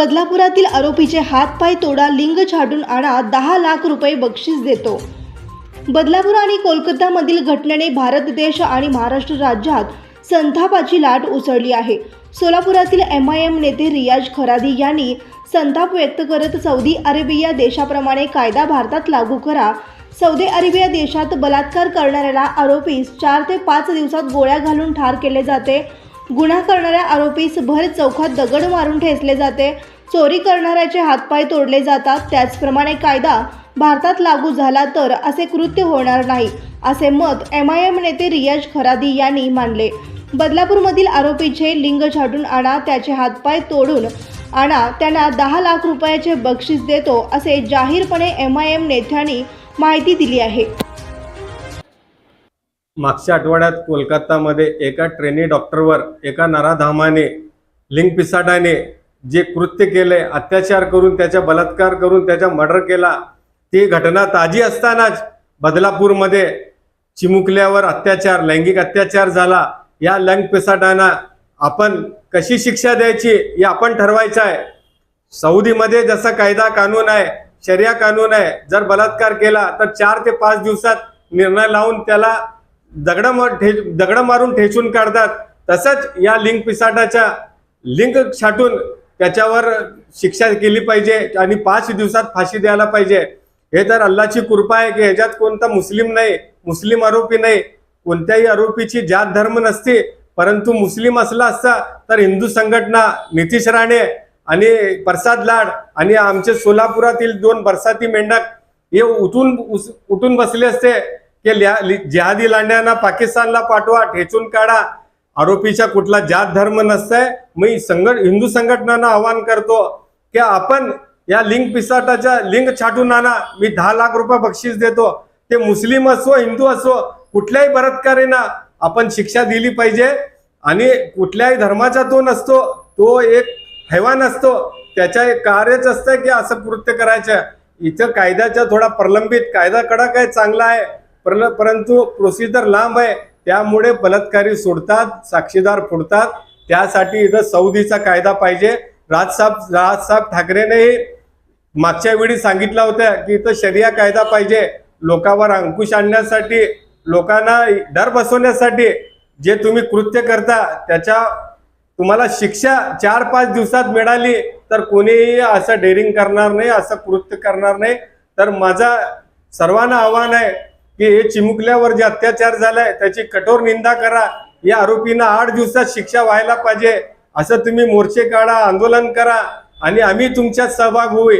बदलापुरातील आरोपीचे हात पाय तोडा लिंग छाटून आणा दहा लाख रुपये बक्षीस देतो. बदलापूर आणि कोलकातामधील घटनेने भारत देश आणि महाराष्ट्र राज्यात संतापाची लाट उसळली आहे. सोलापुरातील एम आय एम नेते रियाज खरादी यांनी संताप व्यक्त करत सौदी अरेबिया देशाप्रमाणे कायदा भारतात लागू करा. सौदी अरेबिया देशात बलात्कार करणाऱ्याला आरोपीस चार ते पाच दिवसात गोळ्या घालून ठार केले जाते. गुन्हा करणाऱ्या आरोपीस भर चौकात दगड मारून ठेचले जाते. चोरी करणाऱ्याचे हातपाय तोडले जातात. त्याचप्रमाणे कायदा भारतात लागू झाला तर असे कृत्य होणार नाही असे मत एम आय एम नेते रियाज खरादी यांनी मांडले बदलापूरमधील आरोपीचे लिंग छाटून आणा त्याचे हातपाय तोडून आणा त्यांना दहा लाख रुपयाचे बक्षीस देतो असे जाहीरपणे एम आय एम नेत्यांनी माहिती दिली आहे. मागच्या आठवड्यात कोलकातामध्ये एका ट्रेनी डॉक्टरवर एका नराधामाने लिंग पिसाटाने जे कृत्य केले अत्याचार करून त्याचा बलात्कार करून त्याचा मर्डर केला ती घटना ताजी असतानाच बदलापूरमध्ये चिमुकल्यावर अत्याचार लैंगिक अत्याचार झाला. या लिंग पिसाटांना आपण कशी शिक्षा द्यायची हे आपण ठरवायचं आहे. सौदीमध्ये जसा कायदा कानून आहे शर्या कानून आहे जर बलात्कार केला तर चार ते पाच दिवसात निर्णय लावून त्याला दगड मार ठे दगड मारून ठेचून काढतात. तसंच या लिंग पिसाटाच्या लिंग छाटून त्याच्यावर शिक्षा केली पाहिजे आणि पाच दिवसात फाशी द्यायला पाहिजे. हे तर अल्लाची कृपा आहे की ह्याच्यात कोणता मुस्लिम नाही मुस्लिम आरोपी नाही कोणत्याही आरोपीची जात धर्म नसते. परंतु मुस्लिम असला असता तर हिंदू संघटना नितीश राणे आणि प्रसाद लाड आणि आमचे सोलापुरातील दोन बरसाती मेंढक हे उठून उस- उठून बसले असते. की जिहादी लांड्यांना पाकिस्तानला पाठवा ठेचून काढा. आरोपीचा कुठला जात धर्म नसताय. मी संघट हिंदू संघटनांना आवाहन करतो की आपण या लिंग पिसाटाच्या लिंग छाटून आणा. मी दहा लाख रुपये बक्षीस देतो. ते मुस्लिम असो हिंदू असो कुठल्याही बलात्कारीना आपण शिक्षा दिली पाहिजे. आणि कुठल्याही धर्माचा तो नसतो तो एक हैवान असतो. त्याच्या एक कार्यच असतं की असं कृत्य करायचं. इथं कायद्याचा थोडा प्रलंबित कायदा कडक आहे चांगला आहे. परल परंतु प्रोसिजर लांब आहे. त्यामुळे बलात्कारी सोडतात साक्षीदार फोडतात. त्यासाठी इथं सौदीचा कायदा पाहिजे. राजसाहेब राजसाहेब ठाकरेनेही मागच्या वेळी सांगितलं होतं की इथं शरिया कायदा पाहिजे. लोकांवर अंकुश आणण्यासाठी लोकांना डर बसवण्यासाठी जे तुम्ही कृत्य करता त्याच्या तुम्हाला शिक्षा चार पाच दिवसात मिळाली तर कोणीही असं डेअरिंग करणार नाही असं कृत्य करणार नाही. तर माझा सर्वांना आव्हान आहे की हे चिमुकल्यावर जे अत्याचार झालाय त्याची कठोर निंदा करा. या आरोपींना आठ दिवसात शिक्षा व्हायला पाहिजे. असं तुम्ही मोर्चे काढा आंदोलन करा आणि आम्ही तुमच्यात सहभाग होई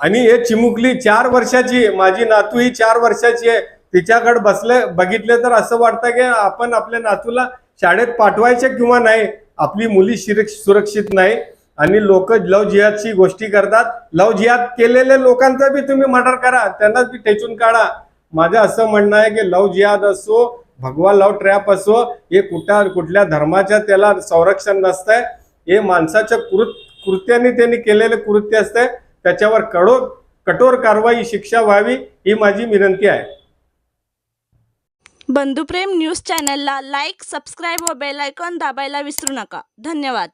आणि हे चिमुकली चार वर्षाची माझी नातू ही चार वर्षाची आहे. तिच्याकडे बसले बघितले तर असं वाटतं की आपण आपल्या नातूला शाळेत पाठवायचे किंवा नाही. आपली मुली शिर- सुरक्षित नाही. आणि लोक लव जिहादची गोष्टी करतात. लव जिहाद केलेल्या लोकांचा बी तुम्ही मर्डर करा. त्यांना बी ठेचून काढा. माझं असं म्हणणं आहे की लव जिहाद असो भगवा लव ट्रॅप असो हे कुठ्या कुठल्या धर्माच्या त्याला संरक्षण नसतंय. हे माणसाच्या कृत कृत्याने त्यांनी केलेले कृत्य असतंय. त्याच्यावर कडो कठोर कारवाई शिक्षा व्हावी ही माझी विनंती आहे. बंधुप्रेम न्यूज चॅनलला लाईक सबस्क्राईब व बेल आयकॉन दाबायला विसरू नका. धन्यवाद.